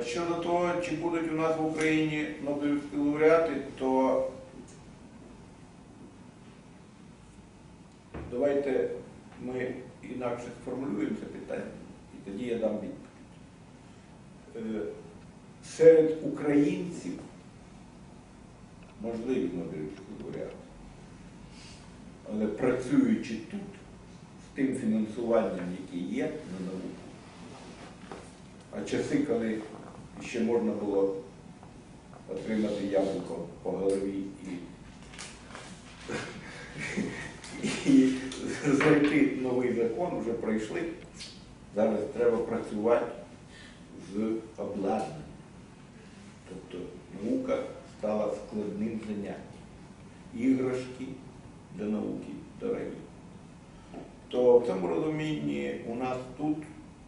Е, Щодо того, чи будуть у нас в Україні Нобелівські лауреати, то давайте ми інакше сформулюємо це питання, і тоді я дам відповідь. Е, Серед українців можливі Нобелівські лауреати, але працюючи тут, з тим фінансуванням, яке є на науку, а часи, коли ще можна було отримати яблуко по голові і, і знайти новий закон, вже пройшли. Зараз треба працювати з обладнанням. Тобто наука стала складним заняттям. Іграшки для науки дорогі. То в цьому розумінні у нас тут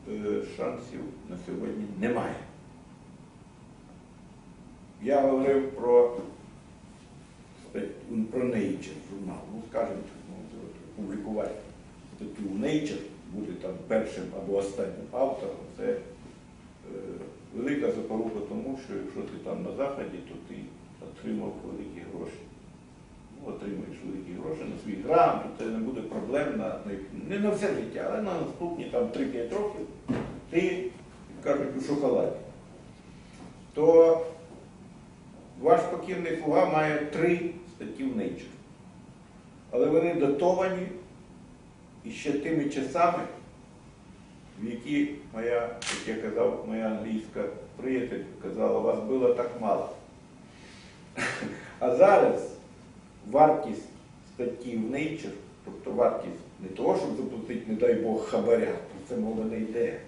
е, шансів на сьогодні немає. Я говорив про, про Nature журнал. Ну, скажімо, ну, публікувати статтю Nature, бути там першим або останнім автором, це е, велика запорука тому, що якщо ти там на Заході, то ти отримав великі гроші. Ну, отримуєш великі гроші на свій грант, то це не буде проблем на, не на все життя, але на наступні там 3-5 років ти, кажуть, у шоколаді. То ваш покірний слуга має три статті в Nature. Але вони датовані іще тими часами, в які моя, як я казав, моя англійська приятель казала, вас було так мало. А зараз вартість статті в Nature, тобто вартість не того, щоб заплатити, не дай Бог, хабаря, про це мова не йде,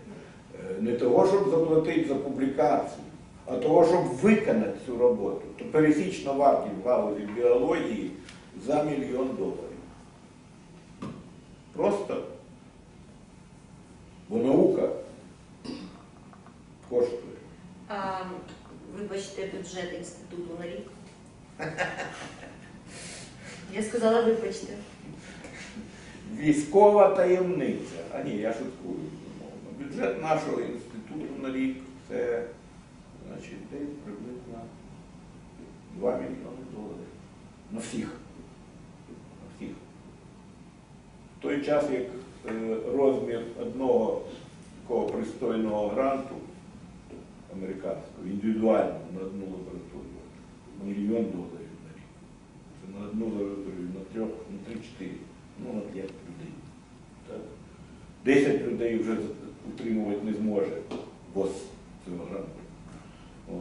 е, не того, щоб заплатити за публікацію, а того, щоб виконати цю роботу. То пересічна вартість в галузі біології за мільйон доларів. Просто, бо наука коштує. А, вибачте, бюджет інституту на рік. Я сказала, вибачте. Військова таємниця. А ні, я шуткую. безумовно. Бюджет нашого інституту на рік це значить, десь приблизно 2 мільйони доларів. На всіх. На всіх. В той час, як е, розмір одного такого пристойного гранту американського, індивідуального на одну лабораторію, мільйон доларів на рік. Це на одну лабораторію, на трьох, на три-чотири, ну на п'ять людей. Так? Десять людей вже утримувати не зможе бос цього гранту.